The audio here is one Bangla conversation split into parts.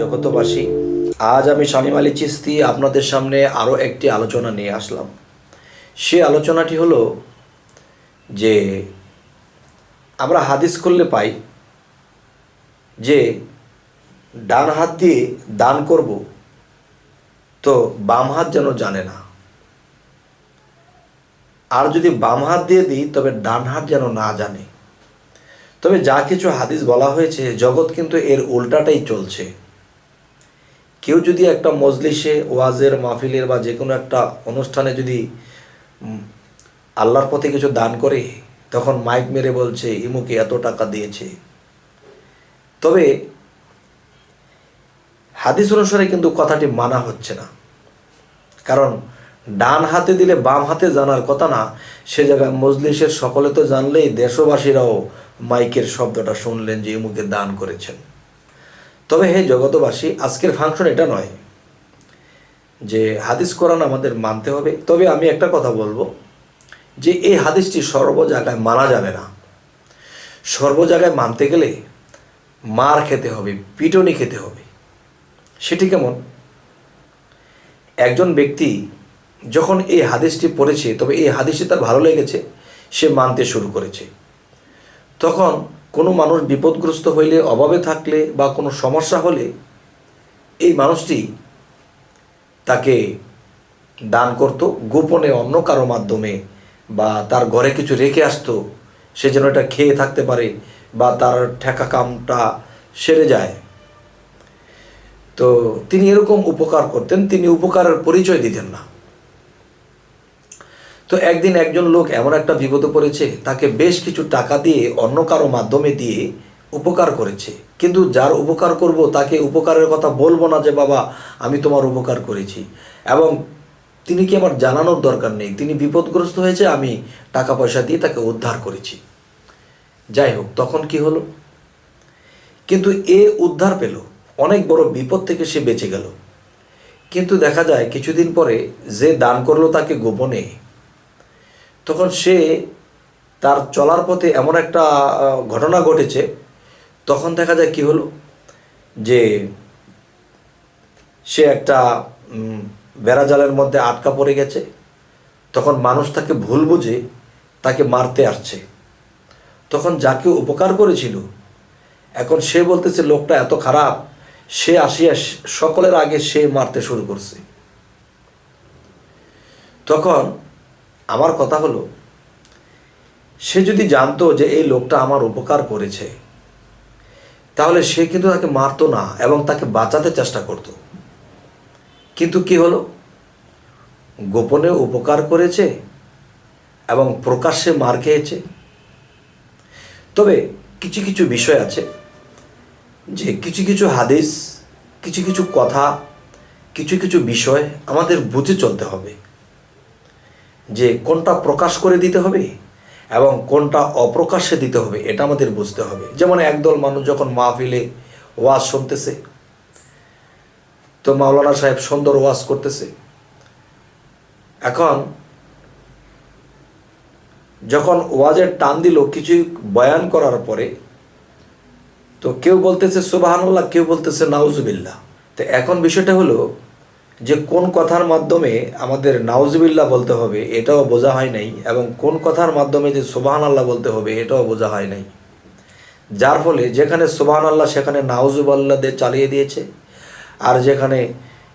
জগতবাসী, আজ আমি শামীম আলী চিস্তি আপনাদের সামনে আরও একটি আলোচনা নিয়ে আসলাম। সে আলোচনাটি হলো যে আমরা হাদিস করলে পাই যে ডান হাত দিয়ে দান করব, তো বাম হাত যেন জানে না। আর যদি বাম হাত দিয়ে দিই, তবে ডান হাত যেন না জানে। তবে যা কিছু হাদিস বলা হয়েছে, জগৎ কিন্তু এর উল্টাটাই চলছে। কেউ যদি একটা মজলিসে, ওয়াজের, মাহফিলের বা যে কোনো একটা অনুষ্ঠানে যদি আল্লাহর পথে কিছু দান করে, তখন মাইক মেরে বলছে, ইমুকে এত টাকা দিয়েছে। তবে, হাদিস অনুসারে কিন্তু কথাটি মানা হচ্ছে না। কারণ, ডান হাতে দিলে বাম হাতে জানার কথা না, সে জায়গায় মজলিসের সকলে তো জানলেই দেশবাসীরাও মাইকের শব্দটা শুনলেন যে ইমুকে দান করেছেন। তবে হে জগতবাসী আজকের ফাংশন এটা নয় যে হাদিস কোরআন আমাদের মানতে হবে। তবে আমি একটা কথা বলব যে এই হাদিসটি সর্ব জায়গায় মানা যাবে না। সর্ব জায়গায় মানতে গেলে মার খেতে হবে, পিটনি খেতে হবে। সেটি কেমন একজন ব্যক্তি যখন এই হাদিসটি পড়েছে, তবে এই হাদিসটি তার ভালো লেগেছে, সে মানতে শুরু করেছে। তখন কোনো মানুষ বিপদগ্রস্ত হইলে, অভাবে থাকলে বা কোনো সমস্যা হলে এই মানুষটি তাকে দান করত, গোপনে অন্য কারও মাধ্যমে বা তার ঘরে কিছু রেখে আসতো, সে যেন এটা খেয়ে থাকতে পারে বা তার ঠেকা কামটা সেরে যায়। তো তিনি এরকম উপকার করতেন, তিনি উপকারের পরিচয় দিতেন না। তো একদিন একজন লোক এমন একটা বিপদে পড়েছে, তাকে বেশ কিছু টাকা দিয়ে অন্য কারও মাধ্যমে দিয়ে উপকার করেছে। কিন্তু যার উপকার করব, তাকে উপকারের কথা বলব না যে, বাবা, আমি তোমার উপকার করেছি। এবং তিনি কি আমার জানানোর দরকার নেই? তিনি বিপদগ্রস্ত হয়েছে, আমি টাকা পয়সা দিয়ে তাকে উদ্ধার করেছি। যাই হোক, তখন কি হলো? কিন্তু এ উদ্ধার পেল। অনেক বড় বিপদ থেকে সে বেঁচে গেল। কিন্তু দেখা যায়, কিছুদিন পরে যে দান করল তাকে গোপনে তখন সে তার চলার পথে এমন একটা ঘটনা ঘটেছে। তখন দেখা যায় কি হলো যে সে একটা বেড়াজালের মধ্যে আটকা পড়ে গেছে। তখন মানুষ তাকে ভুল বুঝে তাকে মারতে আসছে। তখন যাকে উপকার করেছিল, এখন সে বলতেছে, লোকটা এত খারাপ, সে আসিয়া সকলের আগে সে মারতে শুরু করছে। তখন আমার কথা হলো, সে যদি জানতো যে এই লোকটা আমার উপকার করেছে, তাহলে সে কিন্তু তাকে মারতো না এবং তাকে বাঁচাতে চেষ্টা করত। কিন্তু কি হলো? গোপনে উপকার করেছে এবং প্রকাশ্যে মার খেয়েছে। তবে কিছু কিছু বিষয় আছে যে কিছু কিছু হাদিস, কিছু কিছু কথা, কিছু কিছু বিষয় আমাদের বুঝে চলতে হবে। যে কোনটা প্রকাশ করে দিতে হবে এবং কোনটা অপ্রকাশ্যে দিতে হবে, এটা আমাদের বুঝতে হবে। যেমন একদল মানুষ যখন মাহফিলে ওয়াজ শুনতেছে, তো মাওলানা সাহেব সুন্দর ওয়াজ করতেছে। এখন যখন ওয়াজের টান দিল কিছু বয়ান করার পরে, তো কেউ বলতেছে সুবাহান্লাহ কেউ বলতেছে নাউজুবিল্লাহ। তো এখন বিষয়টা হলো যে কোন কথার মাধ্যমে আমাদের নাউজুবিল্লাহ বলতে হবে, এটাও বোঝা হয় নাই, এবং কোন কথার মাধ্যমে যে সুবাহান আল্লাহ বলতে হবে, এটাও বোঝা হয় নাই। যার ফলে যেখানে সুবাহান আল্লাহ সেখানে নাউজুবাল্লাহ দিয়ে চালিয়ে দিয়েছে, আর যেখানে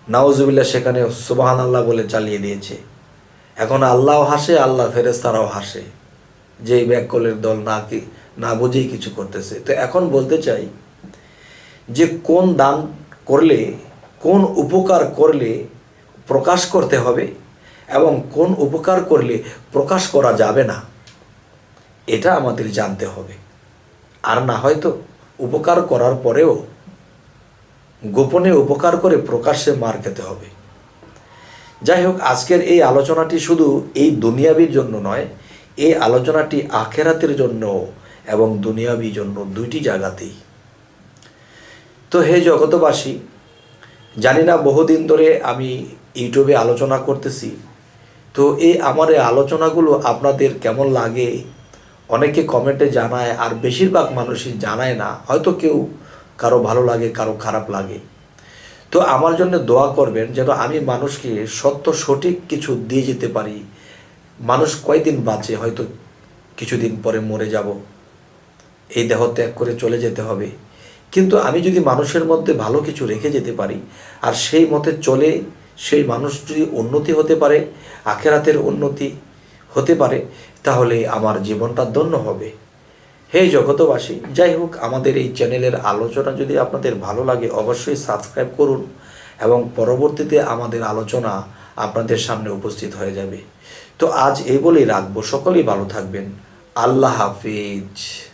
নাউজুবিল্লাহ, সেখানে সুবাহান আল্লাহ বলে চালিয়ে দিয়েছে। এখন আল্লাহ হাসে আল্লাহ ফেরেস্তারাও হাসে, যে এই ব্যাককলের দল না কি, না বুঝেই কিছু করতেছে। তো এখন বলতে চাই যে কোন দান করলে কোন উপকার করলে প্রকাশ করতে হবে এবং কোন উপকার করলে প্রকাশ করা যাবে না, এটা আমাদের জানতে হবে। আর না হয়তো উপকার করার পরেও গোপনে উপকার করে প্রকাশ্যে মার খেতে হবে। যাই হোক, আজকের এই আলোচনাটি শুধু এই দুনিয়াবির জন্য নয়, এই আলোচনাটি আখেরাতের জন্য এবং দুনিয়াবি জন্য দুইটি জায়গাতেই। তো হে জগতবাসী জানি না, বহুদিন ধরে আমি ইউটিউবে আলোচনা করতেছি। তো এই আমার এই আলোচনাগুলো আপনাদের কেমন লাগে? অনেকে কমেন্টে জানায়, আর বেশিরভাগ মানুষই জানায় না। হয়তো কেউ কারও ভালো লাগে, কারও খারাপ লাগে। তো আমার জন্য দোয়া করবেন যেন আমি মানুষকে সত্য, সঠিক কিছু দিয়ে যেতে পারি। মানুষ কয়দিন বাঁচে? হয়তো কিছুদিন পরে মরে যাব। এই দেহ ত্যাগ করে চলে যেতে হবে। কিন্তু আমি যদি মানুষের মধ্যে ভালো কিছু রেখে যেতে পারি, আর সেই মতে চলে, সেই মানুষ যদি উন্নতি হতে পারে, আখেরাতের উন্নতি হতে পারে, তাহলে আমার জীবনটা ধন্য হবে। হে জগতবাসী যাই হোক, আমাদের এই চ্যানেলের আলোচনা যদি আপনাদের ভালো লাগে, অবশ্যই সাবস্ক্রাইব করুন এবং পরবর্তীতে আমাদের আলোচনা আপনাদের সামনে উপস্থিত হয়ে যাবে। তো আজ এই বলেই রাখব। সকলেই ভালো থাকবেন। আল্লাহ হাফিজ।